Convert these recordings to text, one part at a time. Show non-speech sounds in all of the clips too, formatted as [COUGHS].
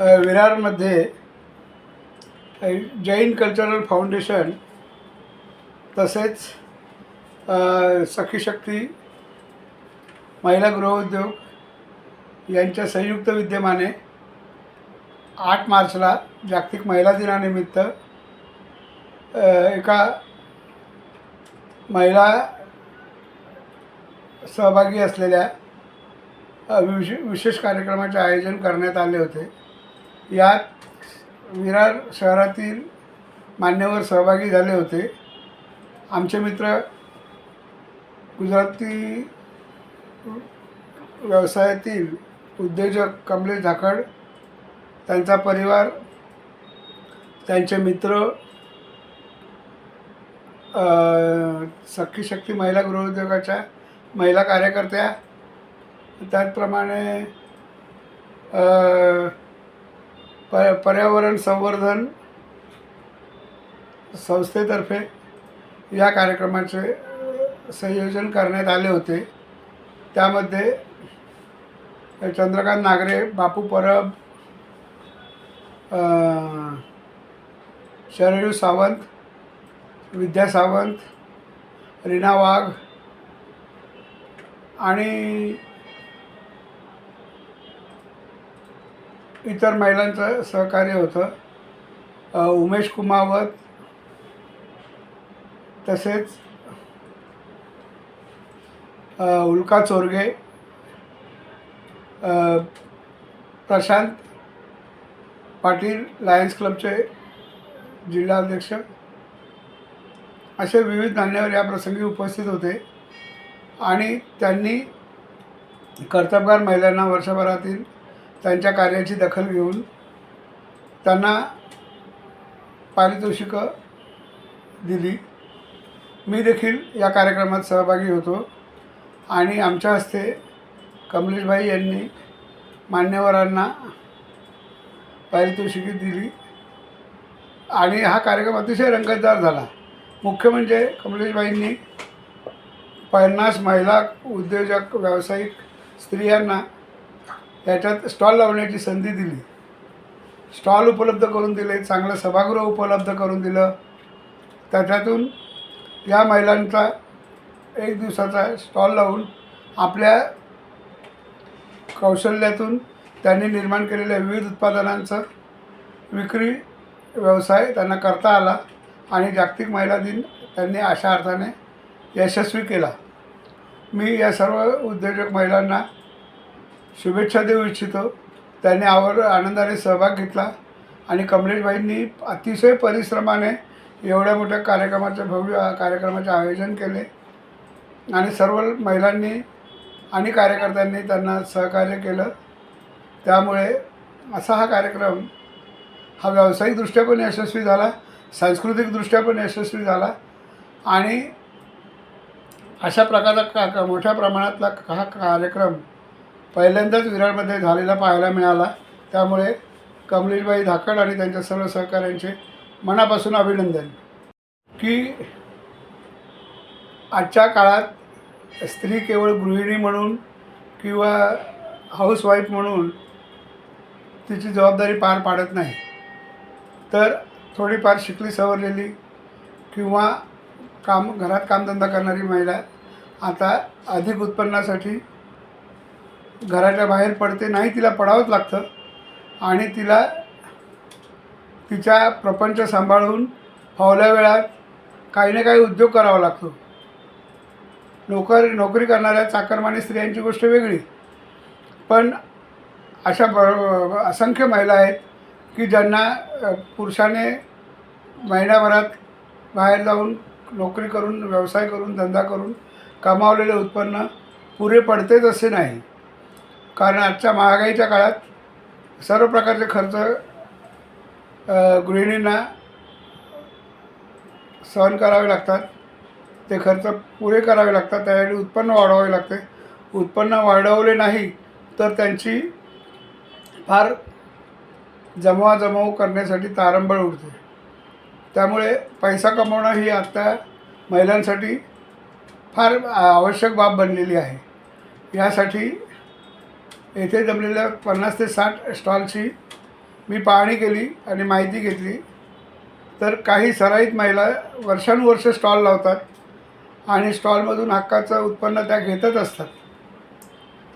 विरारमध्ये Jain cultural foundation तसेच सखीशक्ती सखी शक्ती महिला गृहउद्योग यांच्या संयुक्त विद्यमाने आठ मार्चला जागतिक महिला दिनानिमित्त एका महिला सहभागी असलेल्या विशे विशेष कार्यक्रमाचे आयोजन करण्यात आले होते. यात विरार शहरातील मान्यवर सहभागी झाले होते. आमचे मित्र गुजराती व्यवसायातील उद्योजक कमलेश झाकड त्यांचा परिवार त्यांचे मित्र अ, सखी शक्ती महिला गृहउद्योगाच्या महिला कार्यकर्त्या त्याचप्रमाणे पर पर्यावरण संवर्धन संस्थेतर्फे या कार्यक्रमाचे संयोजन करण्यात आले होते. त्यामध्ये चंद्रकांत नागरे बापू परब शरयू सावंत विद्या सावंत रीना वाघ आणि इतर महिलांचं सहकार्य होतं. उमेश कुमावत तसेच उल्का चोरगे प्रशांत पाटील लायन्स क्लबचे जिल्हाध्यक्ष असे विविध मान्यवर या प्रसंगी उपस्थित होते आणि त्यांनी कर्तबगार महिलांना वर्षभरातील त्यांच्या कार्याची दखल घेऊन त्यांना पारितोषिकं दिली. मी देखील या कार्यक्रमात सहभागी होतो आणि आमच्या हस्ते कमलेशभाई यांनी मान्यवरांना पारितोषिके दिली. आणि हा कार्यक्रम अतिशय रंगतदार झाला. मुख्य म्हणजे कमलेशबाईंनी पन्नास महिला उद्योजक व्यावसायिक स्त्रियांना याच्यात स्टॉल लावण्याची संधी दिली. स्टॉल उपलब्ध करून दिले चांगलं सभागृह उपलब्ध करून दिलं. त्याच्यातून या महिलांचा एक दिवसाचा स्टॉल लावून आपल्या कौशल्यातून त्यांनी निर्माण केलेल्या विविध उत्पादनांचं विक्री व्यवसाय त्यांना करता आला आणि जागतिक महिला दिन त्यांनी अशा अर्थाने यशस्वी केला. मी या सर्व उद्योजक महिलांना शुभेच्छा देऊ इच्छितो. त्यांनी आवर आनंदाने सहभाग घेतला. आणि कमलेशबाईंनी अतिशय परिश्रमाने एवढ्या मोठ्या कार्यक्रमाचे भव्य कार्यक्रमाचे आयोजन केले. आणि सर्व महिलांनी आणि कार्यकर्त्यांनी त्यांना सहकार्य केलं. त्यामुळे असा हा कार्यक्रम हा व्यावसायिकदृष्ट्या पण यशस्वी झाला सांस्कृतिकदृष्ट्या पण यशस्वी झाला. आणि अशा प्रकारचा का का मोठ्या प्रमाणातला हा कार्यक्रम पहिल्यांदाच विरारमध्ये झालेला पाहायला मिळाला. त्यामुळे कमलेशबाई धाकड आणि त्यांच्या सर्व सहकाऱ्यांचे मनापासून अभिनंदन. की आजच्या काळात स्त्री केवळ गृहिणी म्हणून किंवा हाऊसवाईफ म्हणून तिची जबाबदारी पार पाडत नाही. तर थोडीफार शिकली सवरलेली किंवा काम घरात कामधंदा करणारी महिला आता अधिक उत्पन्नासाठी घराच्या बाहेर पडते नाही तिला पडावंच लागतं. आणि तिला तिच्या प्रपंच सांभाळून फावल्या वेळात काही ना काही उद्योग करावा लागतो. नोकर नोकरी करणाऱ्या चाकरमानी स्त्रियांची गोष्ट वेगळी. पण अशा ब असंख्य महिला आहेत की ज्यांना पुरुषाने महिन्याभरात बाहेर जाऊन नोकरी करून व्यवसाय करून धंदा करून कमावलेले उत्पन्न पुरे पडतेच असे नाही. कारण आजच्या महागाईच्या काळात सर्व प्रकारचे खर्च गृहिणींना सहन करावे लागतात. ते खर्च पुरे करावे लागतात. त्यासाठी उत्पन्न वाढवावे लागते. उत्पन्न वाढवले नाही तर त्यांची फार जमवाजमव करण्यासाठी तारंबळ उडते. त्यामुळे पैसा कमवणं ही आत्ता महिलांसाठी फार आवश्यक बाब बनलेली आहे. यासाठी येथे जमलेल्या पन्नास ते साठ स्टॉलची मी पाहणी केली आणि माहिती घेतली. तर काही सराईत महिला वर्षानुवर्ष स्टॉल लावतात आणि स्टॉलमधून हक्काचं उत्पन्न त्या घेतच असतात.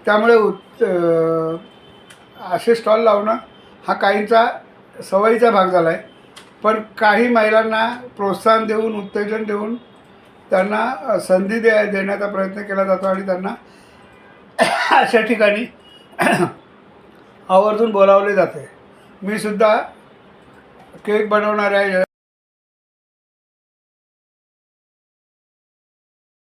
त्यामुळे उत् असे स्टॉल लावणं हा काहींचा सवयीचा भाग झाला आहे पण काही महिलांना प्रोत्साहन देऊन उत्तेजन देऊन त्यांना संधी दे देण्याचा प्रयत्न केला जातो आणि त्यांना अशा ठिकाणी [COUGHS] आवर्जून बोलावले जाते. मी सुद्धा केक बनवणाऱ्या